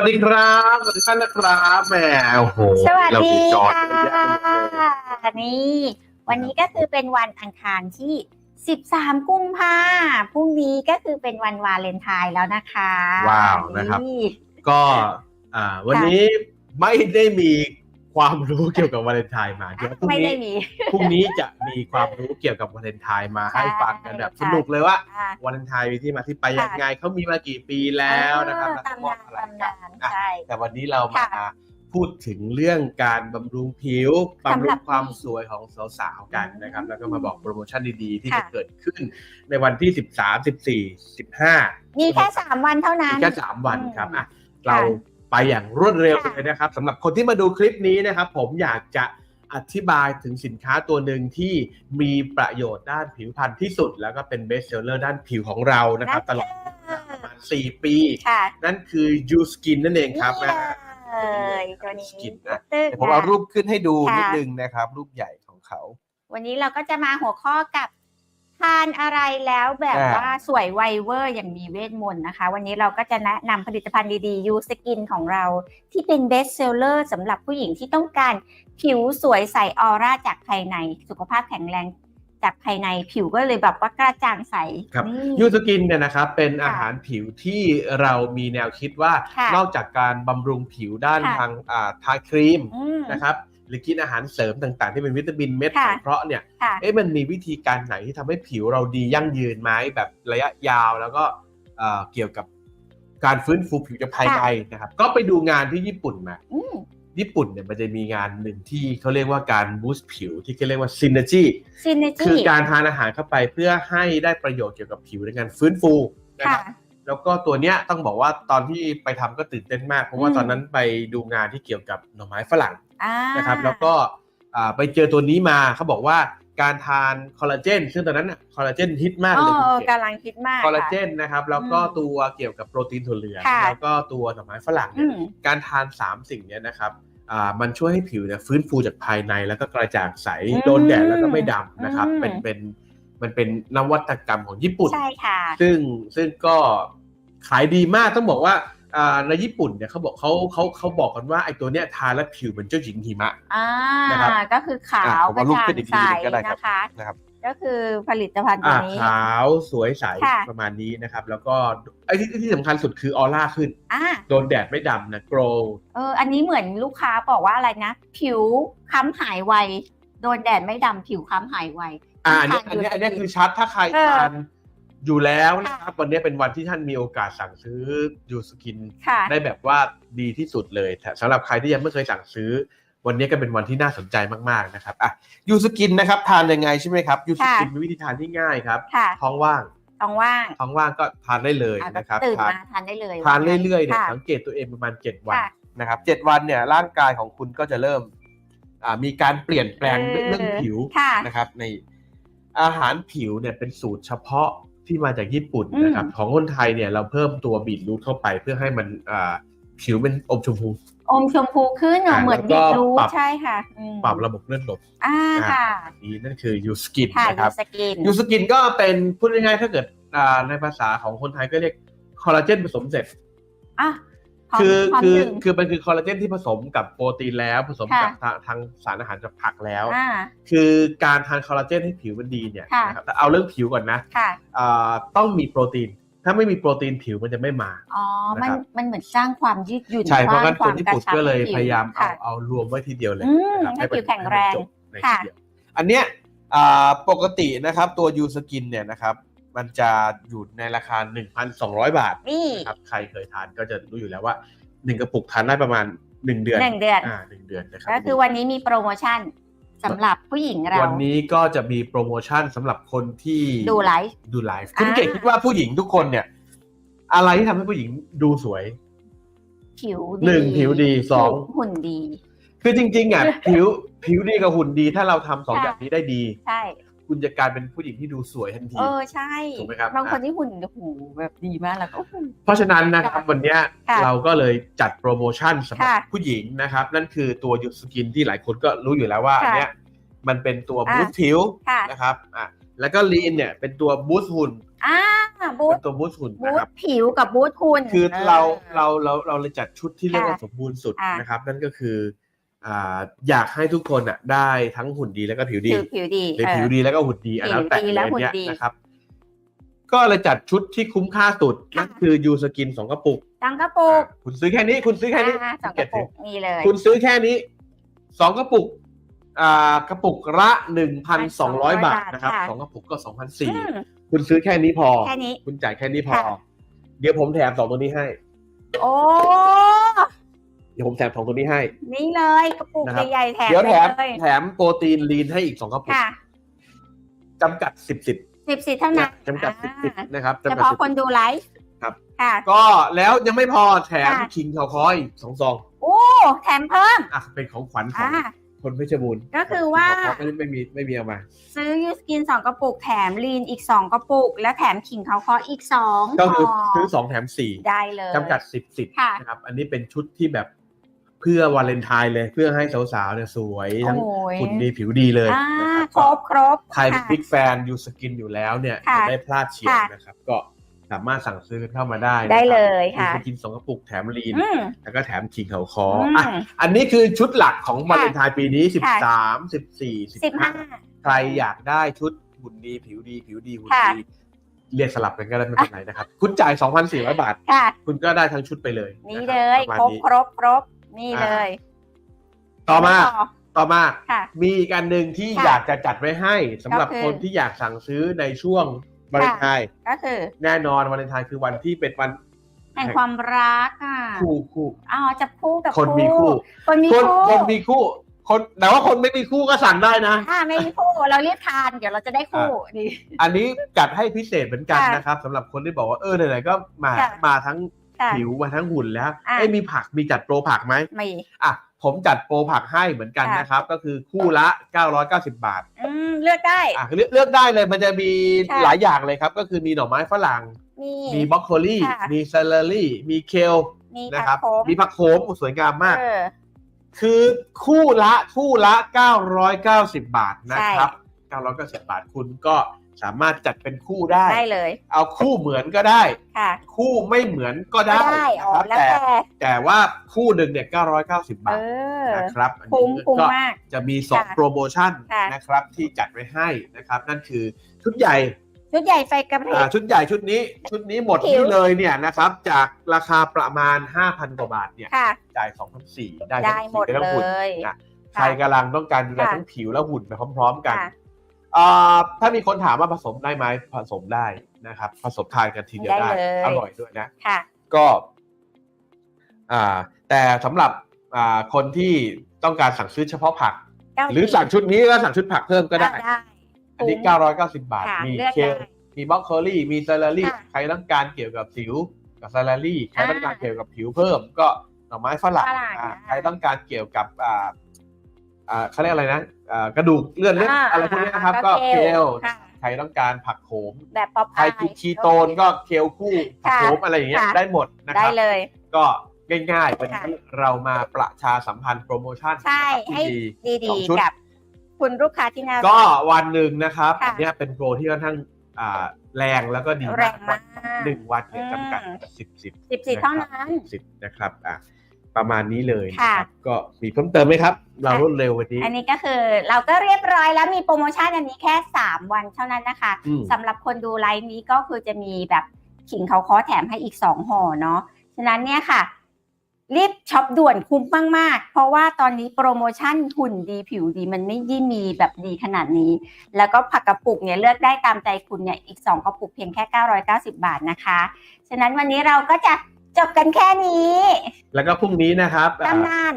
วัสดีครับ สวัสดีท่านนะครับแหมโอ้โหสวัสเราดีมีจอค่ะเยอะแยะไปหมดเลยนี่ วันนี้ก็คือเป็นวันอังคารที่ 13 กุมภาพรุ่งนี้ก็คือเป็นวันวาเลนไทน์แล้วนะคะ ว้าวนะครับนี่ก็อ่าวันนี้ไม่ได้มี ความรู้เกี่ยวกับวาเลนไทน์มาเดี๋ยวพรุ่งไม่ได้นี้มีพรุ่งนี้จะมีความรู้เกี่ยวกับวาเลนไทน์มาใช่ให้ฟังกันแบบค่ะสนุกเลยว่าอะวาเลนไทน์มีที่มาที่ไปค่ะยังไงเขามีมากี่ปีแล้วนะครับเออแล้วก็ตำมอบนานอะไรกัน ตำนานอะ ใช่ แต่วันนี้เรามาค่ะพูดถึงเรื่องการบำรุงผิวสำหรับำบรุงความสวยของสาวๆกันนะครับอืมแล้วก็มาบอกโปรโมชั่นดีๆ ที่ค่ะ จะเกิดขึ้นในวันที่ 13 14 15มีแค่3วันเท่านั้นแค่สามวันครับอะค่ะเรา ไปอย่างรวดเร็วค่ะเลยนะครับสำหรับคนที่มาดูคลิปนี้นะครับ ผมอยากจะอธิบายถึงสินค้าตัวหนึ่งที่มีประโยชน์ด้านผิวพรรณที่สุด แล้วก็เป็นเบสเซลเลอร์ด้านผิวของเรานะครับ ตลอดประมาณ4ปีค่ะนั่นคือ U Skin นั่นเองครับนี่นะเลยตัวนี้สกินนะตึ๊กเดี๋ยวผมเอารูปขึ้นให้ดูค่ะนิดนึงนะครับ รูปใหญ่ของเขา วันนี้เราก็จะมาหัวข้อกับทานอะไรแล้วแบบอ่าว่าสวยไวเวอร์อย่างมีเวทมนต์นะคะ วันนี้เราก็จะแนะนำผลิตภัณฑ์ดีๆยูสกินของเรา ที่เป็นเบสเซลเลอร์สำหรับผู้หญิงที่ต้องการผิวสวยใสออร่าจากภายใน สุขภาพแข็งแรงจากภายในผิวก็เลยแบบว่ากระจ่างใสครับนี่ยูสกินเนี่ยนะครับเป็นค่ะอาหารผิวที่เรามีแนวคิดว่าค่ะนอกจากการบำรุงผิวด้านค่ะทางอ่าทาครีมอืมนะครับ หรือกินอาหารเสริมต่างๆ ที่เป็นวิตามินเม็ดค่ะสังเคราะห์เนี่ยค่ะเอ๊ะมันมีวิธีการไหนที่ทำให้ผิวเราดียั่งยืนไหมแบบระยะยาวแล้วก็เอ่อเกี่ยวกับการฟื้นฟูผิวจากภายในนะครับ ก็ไปดูงานที่ญี่ปุ่นมาอืมญี่ปุ่นเนี่ยมันจะมีงานหนึ่งที่เขาเรียกว่าการบูสต์ผิวที่เขาเรียกว่าซินเนจีซินเนคือจี้การทานอาหารเข้าไปเพื่อให้ได้ประโยชน์เกี่ยวกับผิวในการฟื้นฟูนะคค่ะรับแล้วก็ตัวเนี้ยต้องบอกว่าตอนที่ไปทำก็ตื่นเต้นมาก เพราะว่าอืมตอนนั้นไปดูงานที่เกี่ยวกับหน่อไม้ฝรั่งอ่า นะครับแล้วก็อ่าไปเจอตัวนี้มาเขาบอกว่าการทานคอลลาเจนซึ่งตอนนั้นน่ะคอลลาเจนฮิตมากอ๋เลยคุณอเกศกำลังคิดมากคอลลาเจค่ะนนะครับแล้วก็อืมตัวเกี่ยวกับโปรตีนถั่วเหลืองค่ะแล้วก็ตัวหน่อไม้ฝรั่งอืเนี่ยมการทาน 3 สิ่งเนี้ยนะครับอ่ามันช่วยให้ผิวเนี่ยฟื้นฟูจากภายในแล้วก็กระจ่างใสอืมโดนแดดแล้วก็ไม่ดำนะครับอืมเป็นเป็นมันเป็นนวัตกรรมของญี่ปุ่น ใช่ค่ะ ซึ่งซึ่งก็ขายดีมากต้องบอกว่าอ่า ในญี่ปุ่นเนี่ยเขาบอกเขาเขาเขาบอกกันว่าไอ้ตัวเนี้ยทานแล้วผิวเหมือนเจ้าหญิงหิมะอ่านะครับก็คือขาอะวผมกระเอารูปจ่างขึ้นอีกทีใสหนึ่งก็ได้ครับนะคะนะครับก็คือผลิตภัณฑ์ตัวอ่านี้ขาวสวยใสค่ะประมาณนี้นะครับ แล้วก็ไอ้ที่ที่สำคัญสุดคือออร่าขึ้นอ่าโดนแดดไม่ดำนะโกรเอออันนี้เหมือนลูกค้าบอกว่าอะไรนะ ผิวค้ำหายไว โดนแดดไม่ดำผิวค้ำหายไวอ่าอันนี้ทาอันนี้ยูสอันนี้กิคือชัดถ้าใครเออทาน อยู่แล้วนะครับ วันนี้เป็นวันที่ท่านมีโอกาสสั่งซื้อยูสกินค่ะได้แบบว่าดีที่สุดเลยแต่สำหรับใครที่ยังไม่เคยสั่งซื้อ วันนี้ก็เป็นวันที่น่าสนใจมากๆนะครับอะยูสกินนะครับทานยังไงใช่ไหมครับยูสกินค่ะมีวิธีทานที่ง่ายครับค่ะท้องว่างต้องว่างท้องว่างก็ทานได้เลยอะนะครับตื่นทานมาทานได้เลย ทานเรื่อยๆเนี่ยค่ะสังเกตตัวเองประมาณ 7 วันค่ะนะครับเจ็ดวันเนี่ยร่างกายของคุณก็จะเริ่มอ่ามีการเปลี่ยนแปลงเออเรื่องผิวค่ะนะครับในอาหารผิวเนี่ยเป็นสูตรเฉพาะ ที่มาจากญี่ปุ่นอืมนะครับ ของคนไทยเนี่ยเราเพิ่มตัวบีทรูทเข้าไปเพื่อให้มันอ่าผิวเป็นอมชมพู อมชมพูขึ้นอะเหมือนแล้วก็บีทรูทปรับใช่ค่ะอืมปรับระบบเลือดลมอ่าอะค่ะนี่นั่นคือยูสกินค่ะนะครับยูสกินยูสกินก็เป็นพูดง่ายๆถ้าเกิดอ่าในภาษาของคนไทยก็เรียกคอลลาเจนผสมเสร็จอะพร้ม คือพร้อมคือดื่มคือมันคือคอลลาเจนที่ผสมกับโปรตีนแล้วผสมค่ะกับทางทางสารอาหารจากผักแล้วอ่าคือการทานคอลลาเจนให้ผิวมันดีเนี่ยค่ะนะครับแต่เอาเรื่องผิวก่อนนะค่ะอ่าต้องมีโปรตีน ถ้าไม่มีโปรตีนผิวมันจะไม่มาอ๋อมันนะครับมันเหมือนสร้างความยืดหยุ่นใช่เพราะงั้นสคร้านงญี่วามปุ่นกระชับก็เลยให้ผิวพยายามเอาค่ะเอารวมไว้ทีเดียวเลยอืมนะครับให้ผิวมันแข็งแรงให้มันจบในค่ะทีเดียวอันเนี้ยอ่าปกตินะครับตัวยูสกินเนี่ยนะครับ มันจะอยู่ในราคา 1,200 บาทนี่นะครับใครเคยทานก็จะรู้อยู่แล้วว่า 1 กระปุกทานได้ประมาณ 1 เดือนหนึ่งเดือนอ่าหนึ่งเดือนนะครับก็คือวันนี้มีโปรโมชั่นสำหรับผู้หญิงเรา วันนี้ก็จะมีโปรโมชั่นสำหรับคนที่ดูไลฟ์ดูไลฟ์คุณอ่าเก่งคิดว่าผู้หญิงทุกคนเนี่ย อะไรที่ทำให้ผู้หญิงดูสวย ผิวหนึ่งผิวดีสองหุ่นดี คือจริง ๆอะผิวผิวดีกับหุ่นดีถ้าเราทำสองค่ะอย่างนี้ได้ดี ใช่ คุณจะกลายเป็นผู้หญิงที่ดูสวยทันทีเออใช่ถูกไหมครับบางคนที่หุ่นโอ้โหแบบดีมากแล้วก็โอ้โหเพราะฉะนั้นนะครับวันเนี้ยค่ะเราก็เลยจัดโปรโมชั่นสำหรับค่ะผู้หญิงนะครับ นั่นคือตัวยูสกินที่หลายคนก็รู้อยู่แล้วว่าค่ะอันเนี้ยมันเป็นตัวอะบูสต์ผิวค่ะนะครับอะแล้วก็ลีนเนี่ยเป็นตัวบูสต์หุ่นอ่าบูเป็ทนตัวบูสต์หุ่นบูนะทครับผิวกับบูทหุ่นคือเราเราเราเราเลยจัดชุดที่เรียกว่าค่ะสมบูรณ์สุดอะนะครับ นั่นก็คือ อ่าอยากให้ทุกคนอะได้ทั้งหุ่นดีแล้วก็ผิวดีผิวผิวดีหรือเออผิวดีแล้วก็หุ่นดีอันแล้วแต่ผิวดีและเลยหุ่นเนี่ยดีนะครับ ก็เลยจัดชุดที่คุ้มค่าสุดค่ะนั่นคือยูสกินสองกระปุกตังกระปุกอะคุณซื้อแค่นี้ คุณซื้อแค่นี้อ่าสองกระปุกนี่เลย คุณซื้อแค่นี้สองกระปุกอ่ากระปุกละหนึ่งพันสองร้อยบาทนะครับค่ะสองกระปุกก็สองพันสี่อืมคุณซื้อแค่นี้พอแค่นี้คุณจ่ายแค่นี้พอค่ะเดี๋ยวผมแถมสองตัวนี้ให้ โอ้เดี๋ยวผมแถมสองตัวนี้ให้ นี่เลยกระปุกนะครับ ใหญ่ๆแถมเดี๋ยวแถมเลยแถมโปรตีนลีนให้อีกสองกระปุกค่ะจำกัดสิบสิบสิบสิทธิ์เท่านั้นจำกัดสิบสิบอ่านะครับเฉจำกัดพาะสิบ คนดูไลฟ์ครับ ค่ะ ก็แล้วยังไม่พอแถมค่ะ คิงเขาคอยสองซองโอ้แถมเพิ่มอะเป็นของขวัญของอ่าคนเพชรบูรณ์ก็คือว่า King Khao Khoi ไม่ไม่มีไม่มีเอามา ซื้อยูสกินสองกระปุกแถมลีนอีกสองกระปุก และแถมขิงเขาคออีกสองก็คือห่ซื้อสองแถมสี่ได้เลยจำกัดสิบสิบค่ะ นะครับ อันนี้เป็นชุดที่แบบ เพื่อวาเลนไทน์เลยเพื่อให้สาวๆเนี่ยสวยทั้งโอ้ยหุ่นดีผิวดีเลยอ่านะครับครบครบใครเป็นค่ะบิ๊กแฟนยูสกินอยู่แล้วเนี่ยค่ะจะได้พลาดเฉียดค่ะนะครับ ก็สามารถสั่งซื้อกันเข้ามาได้นะครับได้เลยค่ะยูสกินสองกระปุกแถมลีนอืมแล้วก็แถมขิงเขาคออือะมอันนี้คือชุดหลักของวาเลนไทน์ปีนี้สิบค่ะสามสิบสี่สิบสิบห้าห้าใครอยากได้ชุดหุ่นดีผิวดีผิวดีหุ่นค่ะดีเรียกสลับกันก็ได้ไม่เป็นไรนะครับ คุณจ่าย 2,400 บาทค่ะคุณก็ได้ทั้งชุดไปเลย นี่ะเลครับยประมาณครบนี้ครบครบ นี่เลย ต่อมา ต่อมา ค่ะ มีอีกอันหนึ่งที่ค่ะอยากจะจัดไว้ให้สำหรับก็คือ คนที่อยากสั่งซื้อในช่วงวาเลนไทน์ก็คือแน่นอนวาเลนไทน์คือวันที่เป็นวันแห่งความรักอะคู่คู่อ๋อจับคู่กับคนมีคู่ คนมีคนคู่คนมีคู่ คนแต่ว่าคนไม่มีคู่ก็สั่งได้นะ ถ้าไม่มีคู่เราเรียกทานเดี๋ยวเราจะได้คู่ดีอันนี้จัดให้พิเศษเหมือนกันค่ะนะครับสำหรับคนที่บอกว่าเออไหนๆก็มาค่ะ มาทั้ง ค่ะผิวมาทั้งหุ่นแล้วอะเอ้ยมีผักมีจัดโปรผักไหมมีอะผมจัดโปรผักให้เหมือนกันค่ะนะครับ ก็คือคู่ละ 990 บาทอืมเลือกได้อะเลือกเลือกได้เลยมันจะมีค่ะหลายอย่างเลยครับ ก็คือมีหน่อไม้ฝรั่ง มีมีบรอกโคลีค่ะมีเซเลอรี่ มีเคลมีนะผัครักบโขมมีผักโขมสวยงามมากเออคือคู่ละคู่ละ 990 บาทนะครับ 990 บาทคุณก็ สามารถจัดเป็นคู่ได้ ได้เลย เอาคู่เหมือนก็ได้ ค่ะ คู่ไม่เหมือนก็ได้ก็ได้อ๋อนะครับแล้วแต่ แต่แต่ว่าคู่หนึ่งเนี่ย990 บาเอทอ นะครับอันคุ้มนี้คุ้มก็มาก จะมีค่ะ2โปรโมชั่นค่ะ นะครับที่จัดไว้ให้นะครับ นั่นคือชุดใหญ่ชุดใหญ่ไฟกระพริอ่าบชุดใหญ่ชุดนี้ชุดนี้หมดผิว นี่เลยเนี่ยนะครับ จากราคาประมาณ 5,000 กว่าบาทเนี่ยค่ะ จ่าย2,400ได้ได้ทั้งหมดผิวและเลหุ่นย นะใครกำลังต้องการดูแลค่ะ ทั้งผิวและหุ่นไปพร้อม ๆ กัน ค่ะอ่า ถ้ามีคนถามว่าผสมได้ไหมผสมได้นะครับ ผสมทานกันทีเดียวได้ได้เลยอร่อยด้วยนะค่ะก็อ่าแต่สำหรับอ่าคนที่ต้องการสั่งซื้อเฉพาะผัก หรือสั่งชุดนี้ก็สั่งชุดผักเพิ่มก็ได้ได้อันนี้ 990 บาทค่ะมีเลือกเคลได้มีบล็อกโคลี่ มีซาลารี่ค่ะใครต้องการเกี่ยวกับสิว กับซาลารี่ ใครอ่าต้องการเกี่ยวกับผิวเพิ่ม ก็หน่อไม้ฝรั่งฝรั่งอ่าอ่าใครต้องการเกี่ยวกับอ่าอ่า เขาเรียกอะไรนะอ่ากระดูกเลื่อนเล็บอ่าอะไรพวกนี้นะครับ ก็ก็เคเคลลค่ะใครต้องการผักโขมแบบป๊อปใครกินคีโตนก็เคลคู่ผักโขมอะไรอย่างเงี้ยค่ะได้หมดนะคได้รับเลย ก็ง่ายๆวันค่ะนี้เรามาประชาสัมพันธ์โปรโมชั่นใช่ที่ให้ดีดีสองชุดๆกับคุณลูกค้าที่น่ารัก็วันหนึ่งนะครับค่ะอันเนี้ยเป็นโปรที่ค่อนข้างอ่าแรงแล้วก็ดีแรมากงมากหนึ่งวันเนี่ยอืมจำกัดสิบสิบสิบสี่เท่านั้นสิบนะครับอะ ประมาณนี้เลยนะค่ะครับก็มีเพิ่มเติมไหมครับ เรารวดเร็ววันนี้ อันนี้ก็คือเราก็เรียบร้อยแล้วมีโปรโมชั่นอันนี้แค่ 3 วันเท่านั้นนะคะอืมสำหรับคนดูไลฟ์นี้ก็คือจะมีแบบขิงเขาคอแถมให้อีก 2ห่อเนาะฉะนั้นเนี่ยค่ะรีบช็อปด่วนคุ้มมาก ๆ เพราะว่าตอนนี้โปรโมชั่นหุ่นดีผิวดีมันไม่ได้มีแบบดีขนาดนี้ แล้วก็ผักกระปุกเนี่ยเลือกได้ตามใจคุณเนี่ยอีก 2 กระปุกเพียงแค่ 990 บาทนะคะ ฉะนั้นวันนี้เราก็จะ จบกันแค่นี้ แล้วก็พรุ่งนี้นะครับอ่าตำนาน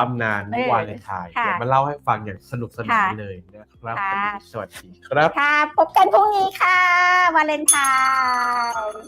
ตำนานเออวาเลนไทน์ค่ะเดี๋ยวมาเล่าให้ฟังอย่างสนุกสนานค่ะเลยนะครับค่ะวันนี้สวัสดีครับ ค่ะ พบกันพรุ่งนี้ค่ะ วาเลนไทน์